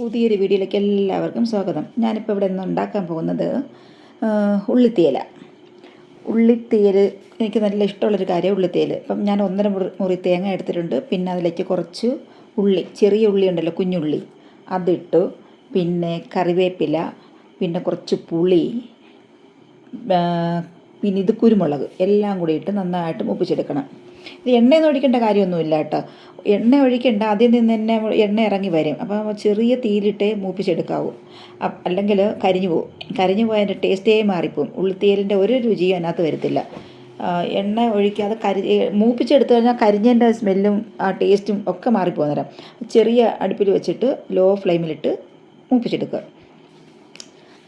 പുതിയൊരു വീഡിയോയിലേക്ക് എല്ലാവർക്കും സ്വാഗതം. ഞാനിപ്പോൾ ഇവിടെ നിന്ന് ഉണ്ടാക്കാൻ പോകുന്നത് ഉള്ളിത്തേല ഉള്ളിത്തേൽ എനിക്ക് നല്ല ഇഷ്ടമുള്ളൊരു കാര്യം ഉള്ളിത്തേൽ അപ്പം ഞാൻ ഒന്നര മുറി തേങ്ങ എടുത്തിട്ടുണ്ട്. പിന്നെ അതിലേക്ക് കുറച്ച് ഉള്ളി ചെറിയ ഉള്ളി ഉണ്ടല്ലോ കുഞ്ഞുള്ളി. അതിട്ടു. പിന്നെ കറിവേപ്പില പിന്നെ കുറച്ച് പുളി പിന്നെ ഇത് കുരുമുളക്. എല്ലാം കൂടി ഇട്ട് നന്നായിട്ട് മൂപ്പിച്ചെടുക്കണം. ഇത് എണ്ണയൊന്നും ഒഴിക്കേണ്ട കാര്യമൊന്നുമില്ല കേട്ടോ. എണ്ണ ഒഴിക്കേണ്ട ആദ്യം നിന്ന് തന്നെ എണ്ണ ഇറങ്ങി വരും. അപ്പോൾ ചെറിയ തീയിലിട്ടേ മൂപ്പിച്ചെടുക്കാവൂ. അല്ലെങ്കിൽ കരിഞ്ഞു പോകും കരിഞ്ഞു പോയാൽ അതിന്റെ ടേസ്റ്റേ മാറിപ്പോവും. ഉള്ളിത്തേലിന്റെ ഒരു രുചിയും അതിനകത്ത് വരത്തില്ല. എണ്ണ ഒഴിക്കാതെ കരി മൂപ്പിച്ചെടുത്തു കഴിഞ്ഞാൽ കരിഞ്ഞതിന്റെ സ്മെല്ലും ആ ടേസ്റ്റും ഒക്കെ മാറിപ്പോകുന്ന നേരം ചെറിയ അടുപ്പിൽ വെച്ചിട്ട് ലോ ഫ്ലെയിമിലിട്ട് മൂപ്പിച്ചെടുക്കുക.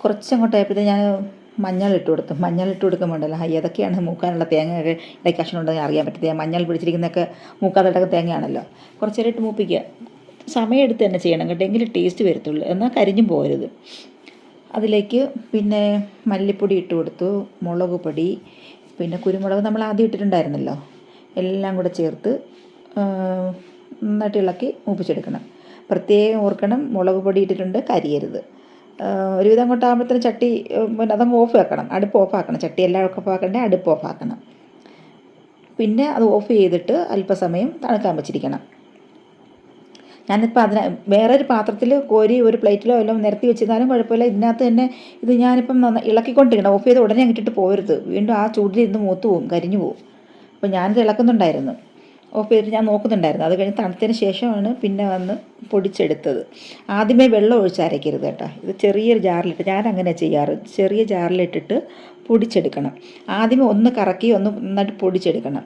കുറച്ചങ്ങോട്ടായപ്പോഴത്തെ ഞാൻ മഞ്ഞൾ ഇട്ട് കൊടുത്തു മഞ്ഞൾ ഇട്ട് കൊടുക്കുമ്പോണ്ടല്ലോ ഏതൊക്കെയാണ് മൂക്കാനുള്ള തേങ്ങയൊക്കെ ഇടയ്ക്ക് കഷ്ണം ഉണ്ടെങ്കിൽ അറിയാൻ പറ്റത്തില്ല. മഞ്ഞൾ പിടിച്ചിരിക്കുന്നതൊക്കെ മൂക്കാതെ തേങ്ങയാണല്ലോ. കുറച്ച് നേരം ഇട്ട് മൂപ്പിക്കുക. സമയമെടുത്ത് തന്നെ ചെയ്യണം കേട്ടോ. എങ്കിലും ടേസ്റ്റ് വരത്തുള്ളൂ. എന്നാൽ കരിഞ്ഞും പോരുത്. അതിലേക്ക് പിന്നെ മല്ലിപ്പൊടി ഇട്ട് കൊടുത്തു. മുളക് പൊടി പിന്നെ കുരുമുളക് നമ്മൾ ആദ്യം ഇട്ടിട്ടുണ്ടായിരുന്നല്ലോ. എല്ലാം കൂടെ ചേർത്ത് നന്നായിട്ട് ഇളക്കി മൂപ്പിച്ചെടുക്കണം. പ്രത്യേകം ഓർക്കണം മുളക് പൊടി ഇട്ടിട്ടുണ്ട് കരിയരുത്. ഒരുവിധം കൊണ്ടാകുമ്പോഴത്തേന് ചട്ടി പിന്നെ അതങ്ങ് ഓഫ് ആക്കണം അടുപ്പ് ഓഫ് ആക്കണം. ചട്ടി എല്ലാം ഒക്കെ ആക്കണ്ടേ? അടുപ്പ് ഓഫ് ആക്കണം. പിന്നെ അത് ഓഫ് ചെയ്തിട്ട് അല്പസമയം തണുക്കാൻ വെച്ചിരിക്കണം. ഞാനിപ്പോൾ അതിന് ഒരു പാത്രത്തിൽ കോരി ഒരു പ്ലേറ്റിലോ എല്ലാം നിരത്തി വെച്ചിരുന്നാലും കുഴപ്പമില്ല. ഇതിനകത്ത് തന്നെ ഇത് ഞാനിപ്പം ഇളക്കിക്കൊണ്ടിരിക്കണം. ഓഫ് ചെയ്ത് ഉടനെ അങ്ങിട്ടിട്ട് പോരുത്. വീണ്ടും ആ ചൂടിൽ ഇരുന്ന് മൂത്ത് പോവും കരിഞ്ഞു പോവും. അപ്പോൾ ഞാനിത് ഇളക്കുന്നുണ്ടായിരുന്നു. ഓഫ് ചെയ്തിട്ട് ഞാൻ നോക്കുന്നുണ്ടായിരുന്നു. അത് കഴിഞ്ഞ് തണുത്തതിന് ശേഷമാണ് പിന്നെ വന്ന് പൊടിച്ചെടുത്തത്. ആദ്യമേ വെള്ളം ഒഴിച്ച് അരയ്ക്കരുത് കേട്ടോ. ഇത് ചെറിയൊരു ജാറിലിട്ട് ഞാൻ അങ്ങനെ ചെയ്യാറ്. ചെറിയ ജാറിലിട്ടിട്ട് പൊടിച്ചെടുക്കണം. ആദ്യമേ ഒന്ന് കറക്കി ഒന്ന് നന്നായിട്ട് പൊടിച്ചെടുക്കണം.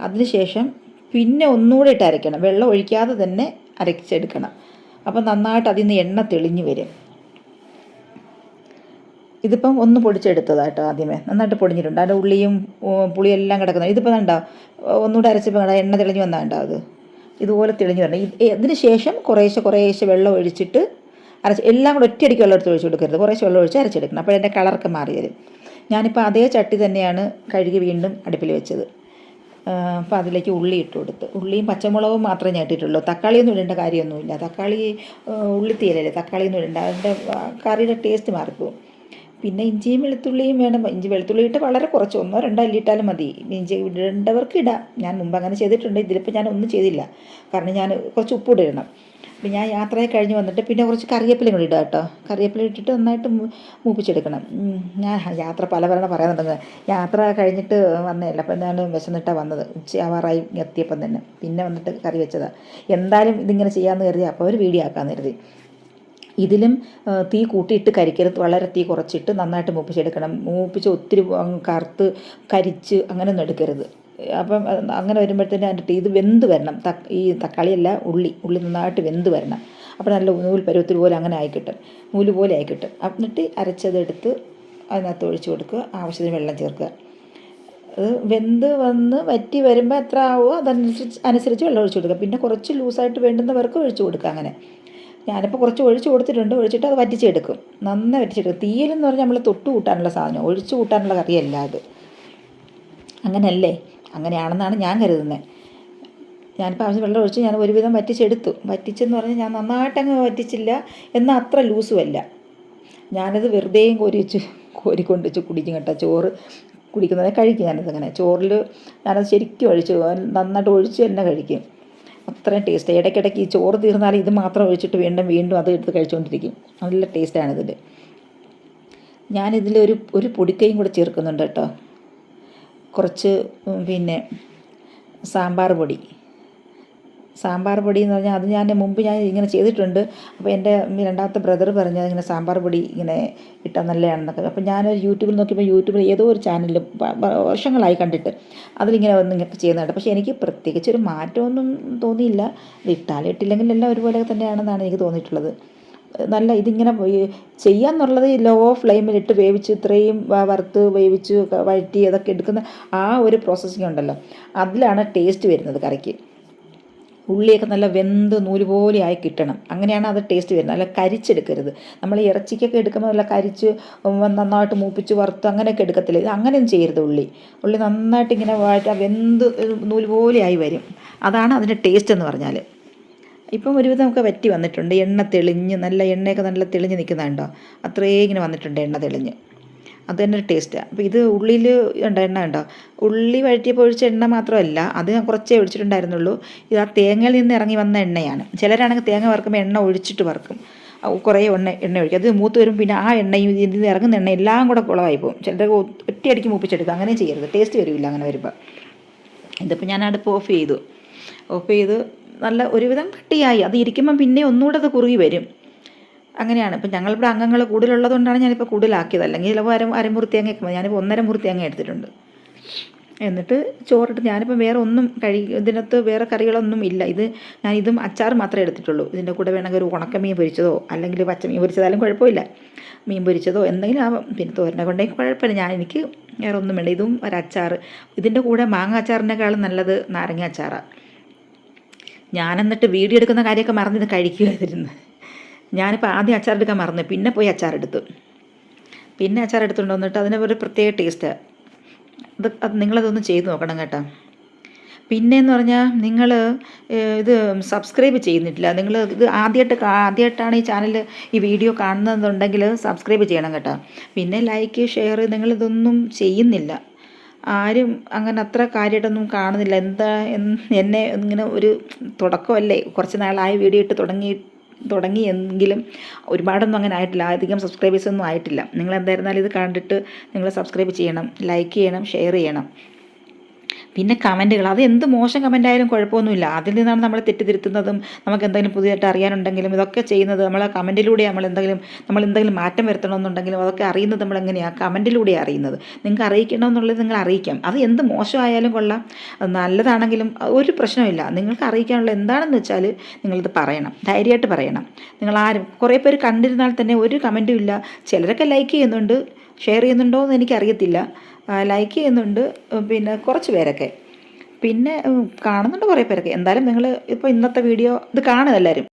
അതിനുശേഷം പിന്നെ ഒന്നുകൂടെ ഇട്ട് അരയ്ക്കണം. വെള്ളം ഒഴിക്കാതെ തന്നെ അരച്ചെടുക്കണം. അപ്പോൾ നന്നായിട്ട് അതിൽ നിന്ന് എണ്ണ തെളിഞ്ഞു വരും. ഇതിപ്പം ഒന്ന് പൊടിച്ചെടുത്തതാട്ടോ ആദ്യമേ. നന്നായിട്ട് പൊടിഞ്ഞിട്ടുണ്ട്. അതിന്റെ ഉള്ളിയും പുളിയെല്ലാം കിടക്കുന്നത് ഇതിപ്പോൾ കണ്ടോ? ഒന്നുകൂടെ അരച്ചപ്പോൾ കണ്ട? എണ്ണ തെളിഞ്ഞു വന്നാൽ കണ്ടോ അത്? ഇതുപോലെ തെളിഞ്ഞു വരണം. ഇത് ഇതിന് ശേഷം കുറേശ്ശെ കുറേശ്ശെ വെള്ളം ഒഴിച്ചിട്ട് അരച്ച് എല്ലാം കൂടെ ഒറ്റയടിക്ക് വെള്ളം എടുത്ത് ഒഴിച്ച് കൊടുക്കരുത്. കുറേശ്ശെ വെള്ളം ഒഴിച്ച് അരച്ചെടുക്കണം. അപ്പോൾ അതിന്റെ കളറൊക്കെ മാറി വരും. ഞാനിപ്പോൾ അതേ ചട്ടി തന്നെയാണ് കഴുകി വീണ്ടും അടുപ്പിൽ വെച്ചത്. അപ്പോൾ അതിലേക്ക് ഉള്ളി ഇട്ട് കൊടുത്ത്. ഉള്ളിയും പച്ചമുളകും മാത്രമേ ഞാൻ ഇട്ടിട്ടുള്ളൂ തക്കാളിയൊന്നും ഇടേണ്ട കാര്യമൊന്നുമില്ല. തക്കാളി ഉള്ളി ഉള്ളിത്തീരല്ലേ തക്കാളിയൊന്നും ഇടേണ്ട. അതിന്റെ കറിയുടെ ടേസ്റ്റ് മാറിപ്പോവും. പിന്നെ ഇഞ്ചിയും വെളുത്തുള്ളിയും വേണം. ഇഞ്ചി വെളുത്തുള്ളി ഇട്ട് വളരെ കുറച്ച്. ഒന്നോ രണ്ടോ അല്ലി ഇട്ടാലും മതി. ഇഞ്ചി ഇടേണ്ടവർക്ക് ഇടാം. ഞാൻ മുമ്പ് അങ്ങനെ ചെയ്തിട്ടുണ്ട്. ഇതിലിപ്പോൾ ഞാൻ ഒന്നും ചെയ്തില്ല. കാരണം ഞാൻ കുറച്ച് ഉപ്പിട്ട് ഇടണം. അപ്പം ഞാൻ യാത്രയെ കഴിഞ്ഞ് വന്നിട്ട് പിന്നെ കുറച്ച് കറിവേപ്പിലയും കൂടി ഇടാം കേട്ടോ. കറിവേപ്പില ഇട്ടിട്ട് നന്നായിട്ട് മൂപ്പിച്ചെടുക്കണം. ഞാൻ യാത്ര പല പല പറയാനുണ്ടെന്ന് യാത്ര കഴിഞ്ഞിട്ട് വന്നതല്ല. അപ്പം ഞാൻ വിശന്നിട്ടാണ് വന്നത്? ഉച്ചയാവാറായി എത്തിയപ്പം തന്നെ. പിന്നെ വന്നിട്ട് കറി വെച്ചതാണ് എന്തായാലും ഇതിങ്ങനെ ചെയ്യാമെന്ന് കരുതി. അപ്പോൾ ഒരു വീഡിയോ ആക്കാമെന്ന് കരുതി. ഇതിലും തീ കൂട്ടിയിട്ട് കരിക്കരുത്. വളരെ തീ കുറച്ചിട്ട് നന്നായിട്ട് മൂപ്പിച്ചെടുക്കണം. മൂപ്പിച്ച് ഒത്തിരി കറുത്ത് കരിച്ച് അങ്ങനെയൊന്നും എടുക്കരുത്. അപ്പം അങ്ങനെ വരുമ്പോഴത്തേനും അതിന്റെ ഇത് വെന്ത് വരണം. ഈ തക്കാളിയല്ല ഉള്ളി. ഉള്ളി നന്നായിട്ട് വെന്ത് വരണം. അപ്പോൾ നല്ല നൂൽ പരുവത്തിൽ പോലെ അങ്ങനെ ആയിക്കിട്ടും നൂൽ പോലെ ആയിക്കിട്ടും എന്നിട്ട് അരച്ചതെടുത്ത് അതിനകത്ത് ഒഴിച്ചു കൊടുക്കുക. ആവശ്യത്തിന് വെള്ളം ചേർക്കുക. അത് വെന്ത് വന്ന് വറ്റി വരുമ്പോൾ എത്ര ആവുമോ അതനുസരിച്ച് അനുസരിച്ച് വെള്ളം ഒഴിച്ചു കൊടുക്കുക. പിന്നെ കുറച്ച് ലൂസായിട്ട് വേണ്ടുന്നവർക്ക് ഒഴിച്ചു കൊടുക്കുക അങ്ങനെ. ഞാനിപ്പോൾ കുറച്ച് ഒഴിച്ച് കൊടുത്തിട്ടുണ്ട്. ഒഴിച്ചിട്ട് അത് വറ്റിച്ചെടുക്കും. നന്നായി വറ്റിച്ചെടുക്കും. തീയലെന്ന് പറഞ്ഞാൽ നമ്മൾ തൊട്ട് കൂട്ടാനുള്ള സാധനം. ഒഴിച്ച് കൂട്ടാനുള്ള കറിയല്ല അത്. അങ്ങനെയല്ലേ അങ്ങനെയാണെന്നാണ് ഞാൻ കരുതുന്നത് ഞാനിപ്പോൾ ആവശ്യം വെള്ളം ഒഴിച്ച് ഞാൻ ഒരുവിധം വറ്റിച്ചെടുത്തു. വറ്റിച്ചെന്ന് പറഞ്ഞാൽ ഞാൻ നന്നായിട്ടങ്ങ് വറ്റിച്ചില്ല. എന്നാൽ അത്ര ലൂസുമല്ല ഞാനത് വെറുതെയും കോരി വെച്ച് കോരിക്കൊണ്ട് വെച്ച് കുടിക്കും കേട്ടോ. ചോറ് കുടിക്കുന്നതിനെ കഴിക്കും ഞാനത് അങ്ങനെ. ചോറിൽ ഞാനത് ശരിക്കും ഒഴിച്ച് നന്നായിട്ട് ഒഴിച്ച് തന്നെ കഴിക്കും. അത്രയും ടേസ്റ്റ് ഇടയ്ക്കിടയ്ക്ക് ഈ ചോറ് തീർന്നാൽ ഇത് മാത്രം ഒഴിച്ചിട്ട് വീണ്ടും വീണ്ടും അത് എടുത്ത് കഴിച്ചുകൊണ്ടിരിക്കും നല്ല ടേസ്റ്റാണ് ഇതിന്റെ ഞാനിതിൽ ഒരു ഒരു പൊടിക്കൈയും കൂടെ ചേർക്കുന്നുണ്ട് കേട്ടോ. കുറച്ച് പിന്നെ സാമ്പാർ പൊടി. സാമ്പാർ പൊടി എന്ന് പറഞ്ഞാൽ അത് ഞാൻ മുമ്പ് ഞാൻ ഇങ്ങനെ ചെയ്തിട്ടുണ്ട്. അപ്പോൾ എന്റെ രണ്ടാമത്തെ ബ്രദർ പറഞ്ഞത് ഇങ്ങനെ സാമ്പാർ പൊടി ഇങ്ങനെ ഇട്ടാൽ നല്ലതാണെന്നൊക്കെ. അപ്പോൾ ഞാനൊരു യൂട്യൂബിൽ നോക്കിയപ്പോൾ യൂട്യൂബിൽ ഏതോ ഒരു ചാനലിൽ വർഷങ്ങളായി കണ്ടിട്ട് അതിലിങ്ങനെ വന്ന് ഇങ്ങനെ ചെയ്യുന്നുണ്ട്. പക്ഷേ എനിക്ക് പ്രത്യേകിച്ച് ഒരു മാറ്റമൊന്നും തോന്നിയില്ല. ഇട്ടാലും ഇട്ടില്ലെങ്കിൽ എല്ലാം ഒരുപോലെ തന്നെയാണെന്നാണ് എനിക്ക് തോന്നിയിട്ടുള്ളത്. നല്ല ഇതിങ്ങനെ ചെയ്യാന്നുള്ളത് ലോ ഫ്ലെയിമിലിട്ട് വേവിച്ച് ഇത്രയും വറുത്ത് വേവിച്ച് വഴറ്റി അതൊക്കെ എടുക്കുന്ന ആ ഒരു പ്രോസസ്സിങ് ഉണ്ടല്ലോ അതിലാണ് ടേസ്റ്റ് വരുന്നത് കറിക്ക്. ഉള്ളിയൊക്കെ നല്ല വെന്ത് നൂൽ പോലെ ആയി കിട്ടണം. അങ്ങനെയാണ് അത് ടേസ്റ്റ് വരുന്നത്. അല്ല കരിച്ചെടുക്കരുത്. നമ്മൾ ഇറച്ചിക്കൊക്കെ എടുക്കുമ്പോൾ നല്ല കരിച്ച് നന്നായിട്ട് മൂപ്പിച്ച് വറുത്ത് അങ്ങനെയൊക്കെ എടുക്കത്തില്ല. ഇത് അങ്ങനെയൊന്നും ചെയ്യരുത് ഉള്ളി. ഉള്ളി നന്നായിട്ട് ഇങ്ങനെ വാഴ വെന്ത് നൂൽ പോലെ ആയി വരും. അതാണ് അതിന്റെ ടേസ്റ്റ് എന്ന് പറഞ്ഞാൽ ഇപ്പം ഒരുവിധം നമുക്ക് വറ്റി വന്നിട്ടുണ്ട്. എണ്ണ തെളിഞ്ഞ് നല്ല എണ്ണയൊക്കെ നല്ല തെളിഞ്ഞ് നിൽക്കുന്നുണ്ടോ? അത്രേ ഇങ്ങനെ വന്നിട്ടുണ്ട് എണ്ണ തെളിഞ്ഞ്. അത് തന്നെ ഒരു ടേസ്റ്റാണ് അപ്പോൾ ഇത് ഉള്ളിൽ ഉണ്ട് എണ്ണ ഉണ്ടോ ഉള്ളി വഴറ്റിയപ്പോൾ ഒഴിച്ച എണ്ണ മാത്രമല്ല അത് ഞാൻ കുറച്ചേ ഒഴിച്ചിട്ടുണ്ടായിരുന്നുള്ളൂ. ഇത് ആ തേങ്ങയിൽ നിന്ന് ഇറങ്ങി വന്ന എണ്ണയാണ്. ചിലരാണെങ്കിൽ തേങ്ങ വറുക്കുമ്പോൾ എണ്ണ ഒഴിച്ചിട്ട് വറുക്കും. കുറേ എണ്ണ എണ്ണ ഒഴിക്കും. അത് മൂത്ത് വരും പിന്നെ ആ എണ്ണയും ഇതിൽ നിന്ന് ഇറങ്ങുന്ന എണ്ണ എല്ലാം കൂടെ കുളമായി പോകും. ചിലരൊക്കെ ഒറ്റയടിക്ക് മൂപ്പിച്ചെടുക്കുക അങ്ങനെ ചെയ്യരുത്. ടേസ്റ്റ് വരില്ല അങ്ങനെ വരുമ്പോൾ ഇതിപ്പോൾ ഞാൻ അടുപ്പ് ഓഫ് ചെയ്തു. ഓഫ് ചെയ്ത് നല്ല ഒരുവിധം കട്ടിയായി. അത് ഇരിക്കുമ്പം പിന്നെ ഒന്നുകൂടെ അത് കുറുകി വരും. അങ്ങനെയാണ്. ഇപ്പം ഞങ്ങളിവിടെ അംഗങ്ങൾ കൂടുതലുള്ളത് കൊണ്ടാണ് ഞാനിപ്പോൾ കൂടുതലാക്കിയത്. അല്ലെങ്കിൽ ചിലപ്പോൾ അര അരമുറി മതി ഞാനിപ്പോൾ ഒന്നര മുറി തേങ്ങ എടുത്തിട്ടുണ്ട്. എന്നിട്ട് ചോറിട്ട് ഞാനിപ്പോൾ വേറെ ഒന്നും കഴി ഇതിനകത്ത് വേറെ കറികളൊന്നും ഇല്ല. ഇത് ഞാൻ ഇതും അച്ചാർ മാത്രമേ എടുത്തിട്ടുള്ളൂ. ഇതിന്റെ കൂടെ വേണമെങ്കിൽ ഒരു ഉണക്കമീൻ പൊരിച്ചതോ അല്ലെങ്കിൽ പച്ചമീൻ പൊരിച്ചതായാലും കുഴപ്പമില്ല. മീൻ പൊരിച്ചതോ എന്തെങ്കിലും ആവാം. പിന്നെ തോരനെ കൊണ്ടെങ്കിൽ കുഴപ്പമില്ല. ഞാൻ എനിക്ക് വേറെ ഒന്നും വേണ്ട. ഇതും ഒരച്ചാർ ഇതിന്റെ കൂടെ മാങ്ങ അച്ചാറിനേക്കാളും നല്ലത് നാരങ്ങ അച്ചാറാണ് ഞാൻ എന്നിട്ട് വീഡിയോ എടുക്കുന്ന കാര്യമൊക്കെ മറന്നിത് കഴിക്കുമായിരുന്നു ഞാനിപ്പോൾ ആദ്യം അച്ചാർ എടുക്കാൻ മറന്നു. പിന്നെ പോയി അച്ചാർ എടുത്തു പിന്നെ അച്ചാർ എടുത്തുകൊണ്ട് വന്നിട്ട് അതിന് ഒരു പ്രത്യേക ടേസ്റ്റ് അത് അത് നിങ്ങളതൊന്ന് ചെയ്ത് നോക്കണം കേട്ടോ. പിന്നെയെന്ന് പറഞ്ഞാൽ നിങ്ങൾ ഇത് സബ്സ്ക്രൈബ് ചെയ്യുന്നിട്ടില്ല. നിങ്ങൾ ഇത് ആദ്യമായിട്ട് ആദ്യമായിട്ടാണ് ഈ ചാനൽ ഈ വീഡിയോ കാണുന്നതെന്നുണ്ടെങ്കിൽ സബ്സ്ക്രൈബ് ചെയ്യണം കേട്ടോ. പിന്നെ ലൈക്ക് ഷെയർ നിങ്ങളിതൊന്നും ചെയ്യുന്നില്ല. ആരും അങ്ങനെ അത്ര കാര്യമായിട്ടൊന്നും കാണുന്നില്ല. എന്താ എന്നെ ഇങ്ങനെ ഒരു തുടക്കമല്ലേ? കുറച്ച് നാളായി വീഡിയോ ഇട്ട് തുടങ്ങി തുടങ്ങി എങ്കിലും ഒരുപാടൊന്നും അങ്ങനെ ആയിട്ടില്ല. അധികം സബ്സ്ക്രൈബേഴ്സൊന്നും ആയിട്ടില്ല. നിങ്ങൾ എന്തായിരുന്നാലും ഇത് കണ്ടിട്ട് നിങ്ങൾ സബ്സ്ക്രൈബ് ചെയ്യണം ലൈക്ക് ചെയ്യണം ഷെയർ ചെയ്യണം. പിന്നെ കമന്റുകൾ അത് എന്ത് മോശം കമന്റ് ആയാലും കുഴപ്പമൊന്നുമില്ല. അതിൽ നിന്നാണ് നമ്മൾ തെറ്റിതിരുത്തുന്നതും നമുക്ക് എന്തെങ്കിലും പുതിയതായിട്ട് അറിയാനുണ്ടെങ്കിലും ഇതൊക്കെ ചെയ്യുന്നത് നമ്മൾ കമന്റിലൂടെ നമ്മൾ എന്തെങ്കിലും നമ്മൾ എന്തെങ്കിലും മാറ്റം വരുത്തണമെന്നുണ്ടെങ്കിലും അതൊക്കെ അറിയുന്നത് നമ്മൾ എങ്ങനെയാണ് കമന്റിലൂടെ അറിയുന്നത്. നിങ്ങൾക്ക് അറിയിക്കണമെന്നുള്ളത് നിങ്ങൾ അറിയിക്കാം. അത് എന്ത് മോശമായാലും കൊള്ളാം. നല്ലതാണെങ്കിലും ഒരു പ്രശ്നമില്ല നിങ്ങൾക്ക് അറിയിക്കാനുള്ള എന്താണെന്ന് വെച്ചാൽ നിങ്ങളിത് പറയണം. ധൈര്യമായിട്ട് പറയണം. നിങ്ങൾ ആരും കുറേ പേര് കണ്ടിരുന്നാൽ തന്നെ ഒരു കമന്റും ഇല്ല. ചിലരൊക്കെ ലൈക്ക് ചെയ്യുന്നുണ്ട് ഷെയർ ചെയ്യുന്നുണ്ടോ എന്ന് എനിക്കറിയത്തില്ല ലൈക്ക് ചെയ്യുന്നുണ്ട്. പിന്നെ കുറച്ച് പേരൊക്കെ. പിന്നെ കാണുന്നുണ്ട് കുറേ പേരൊക്കെ. എന്തായാലും നിങ്ങൾ ഇപ്പോൾ ഇന്നത്തെ വീഡിയോ ഇത് കാണുക എല്ലാവരും